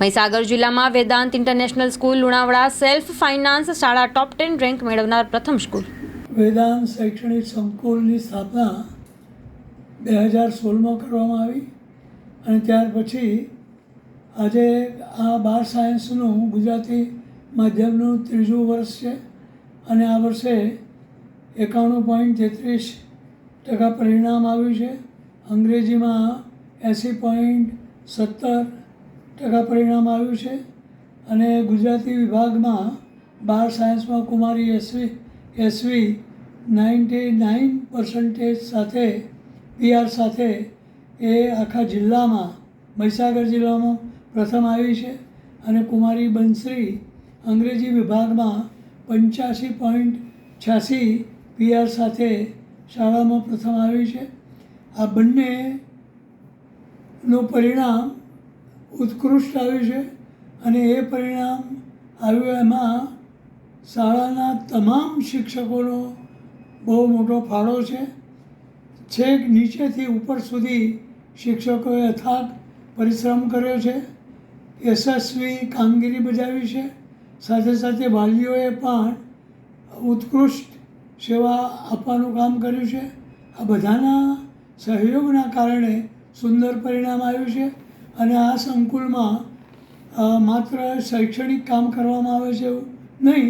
મહીસાગર જિલ્લામાં Vedant international school, Lunawada self finance શાળા top ten rank મેળવનાર પ્રથમ સ્કૂલ. વેદાંત શૈક્ષણિક સંકુલની સ્થાપના બે હજાર સોળમાં કરવામાં આવી અને ત્યાર પછી આજે આ બાર સાયન્સનું ગુજરાતી માધ્યમનું ત્રીજું વર્ષ છે અને આ વર્ષે એકાણું પોઈન્ટ તેત્રીસ ટકા પરિણામ આવ્યું છે. અંગ્રેજીમાં એંસી પોઈન્ટ સત્તર ટકા પરિણામ આવ્યું છે અને ગુજરાતી વિભાગમાં બાર સાયન્સમાં કુમારી SV SV ninety nine percentage સાથે પીઆર સાથે એ આખા જિલ્લામાં, મહીસાગર જિલ્લામાં પ્રથમ આવી છે અને કુમારી બંશ્રી અંગ્રેજી વિભાગમાં પંચ્યાસી પોઈન્ટ છ્યાસી પીઆર સાથે શાળામાં પ્રથમ આવી છે. આ બંનેનું પરિણામ ઉત્કૃષ્ટ આવ્યું છે અને એ પરિણામ આવ્યું એમાં શાળાના તમામ શિક્ષકોનો બહુ મોટો ફાળો છે. છેક નીચેથી ઉપર સુધી શિક્ષકોએ અથાગ પરિશ્રમ કર્યો છે. યશસ્વી કામગીરી બજાવી છે. સાથે સાથે વાલીઓએ પણ ઉત્કૃષ્ટ સેવા આપવાનું કામ કર્યું છે. આ બધાના સહયોગના કારણે સુંદર પરિણામ આવ્યું છે. અને આ સંકુલમાં માત્ર શૈક્ષણિક કામ કરવામાં આવે છે નહીં,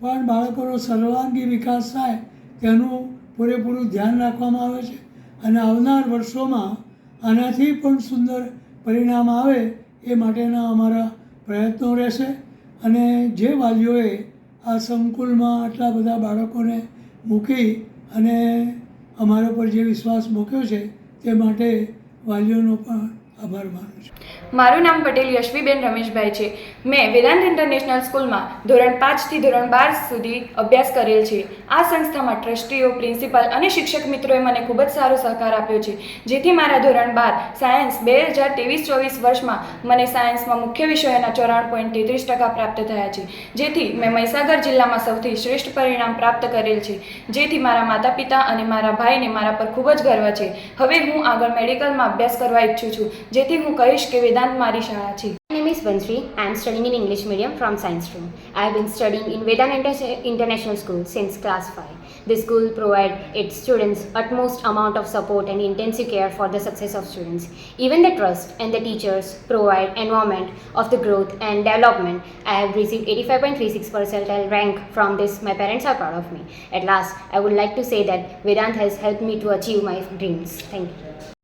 પણ બાળકોનો સર્વાંગી વિકાસ થાય તેનું પૂરેપૂરું ધ્યાન રાખવામાં આવે છે. અને આવનાર વર્ષોમાં આનાથી પણ સુંદર પરિણામ આવે એ માટેના અમારા પ્રયત્નો રહેશે. અને જે વાલીઓએ આ સંકુલમાં આટલા બધા બાળકોને મૂકી અને અમારા પર જે વિશ્વાસ મૂક્યો છે તે માટે વાલીઓનો પણ આભાર માનું છું મારું નામ પટેલ યશવીબેન રમેશભાઈ છે. મેં વેદાંત ઇન્ટરનેશનલ સ્કૂલમાં ધોરણ પાંચથી ધોરણ બાર સુધી અભ્યાસ કરેલ છે. આ સંસ્થામાં ટ્રસ્ટીઓ, પ્રિન્સિપાલ અને શિક્ષક મિત્રોએ મને ખૂબ જ સારો સહકાર આપ્યો છે. જેથી મારા ધોરણ બાર, સાયન્સ બે હજાર ત્રેવીસ ચોવીસ વર્ષમાં મને સાયન્સમાં મુખ્ય વિષયોના ચોરાણું પોઈન્ટ તેત્રીસ ટકા પ્રાપ્ત થયા છે. જેથી મેં મહીસાગર જિલ્લામાં સૌથી શ્રેષ્ઠ પરિણામ પ્રાપ્ત કરેલ છે. જેથી મારા માતા પિતા અને મારા ભાઈને મારા પર ખૂબ જ ગર્વ છે. હવે હું આગળ મેડિકલમાં અભ્યાસ કરવા ઈચ્છું છું. જેથી હું કહીશ કે My name is Vansri. I am studying in English medium from science room. I have been studying in Vedant International School since class 5. This school provides its students utmost amount of support and intensive care for the success of students. Even the trust and the teachers provide environment of the growth and development. I have received 85.36 percentile rank from this. My parents are proud of me. At last, I would like to say that Vedant has helped me to achieve my dreams. Thank you.